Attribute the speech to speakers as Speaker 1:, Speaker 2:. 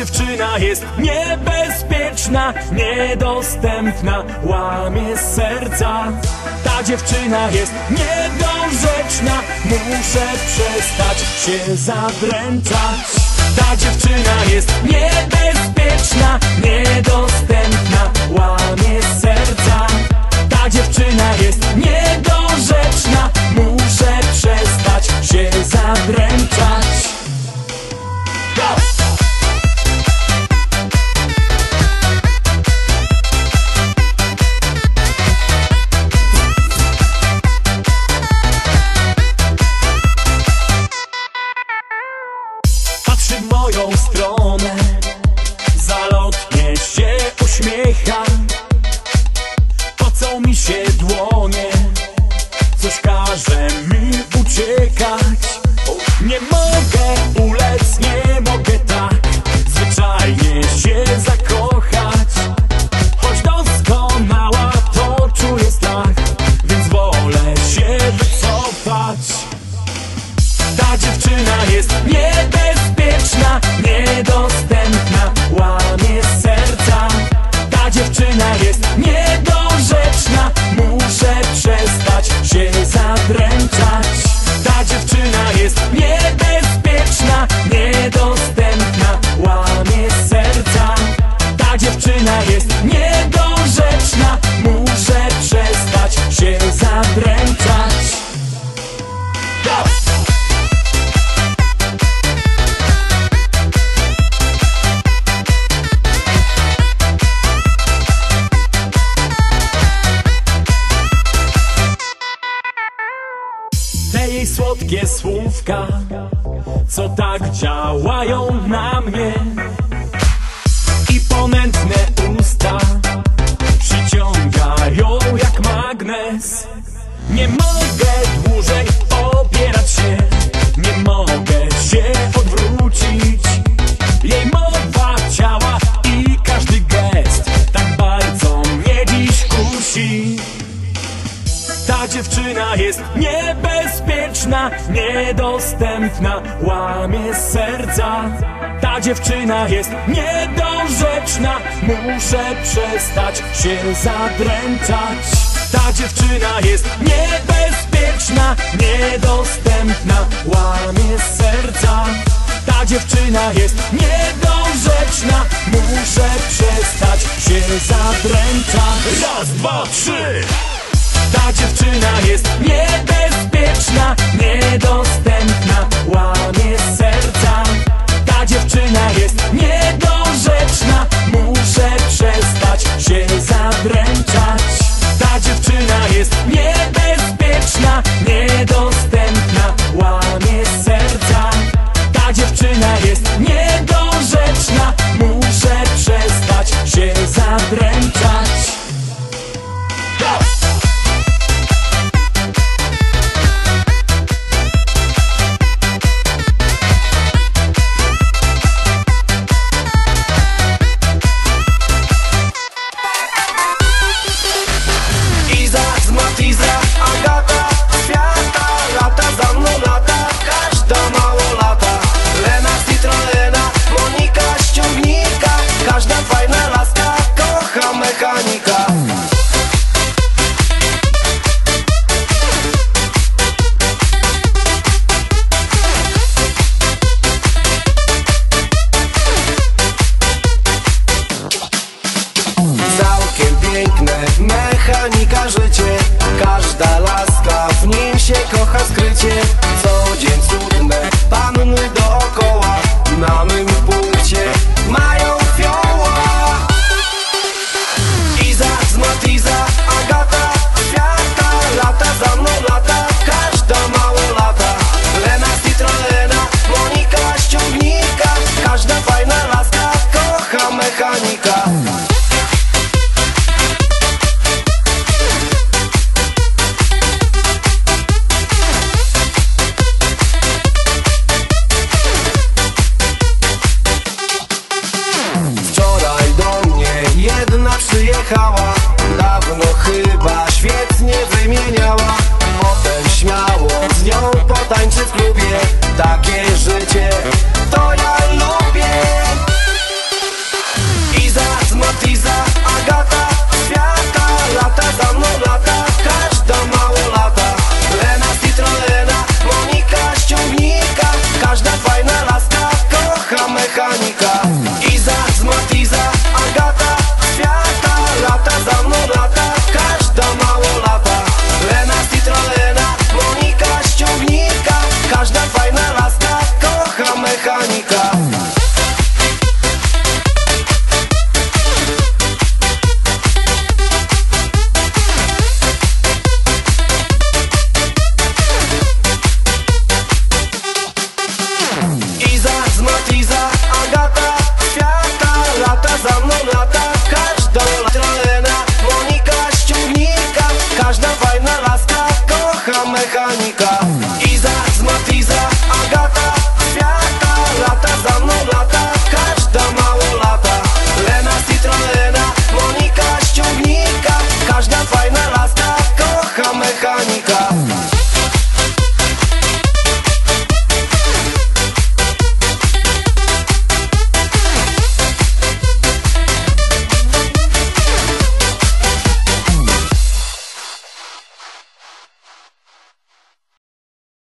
Speaker 1: dziewczyna jest niebezpieczna, niedostępna, łamie serca. Ta dziewczyna jest niedorzeczna, muszę przestać się zadręczać. Ta dziewczyna jest niebezpieczna, niedostępna, łamie serca. Ta dziewczyna jest niedorzeczna, muszę przestać się zadręczać. pies co tak działają na mnie. dziewczyna jest niebezpieczna, niedostępna, łamie serca. Ta dziewczyna jest niedorzeczna, muszę przestać się zadręczać. Ta dziewczyna jest niebezpieczna, niedostępna, łamie serca. Ta dziewczyna jest niedorzeczna, muszę przestać się zadręczać. Raz, dwa, trzy! Ta dziewczyna jest niebezpieczna Niedostępna Łamie serce.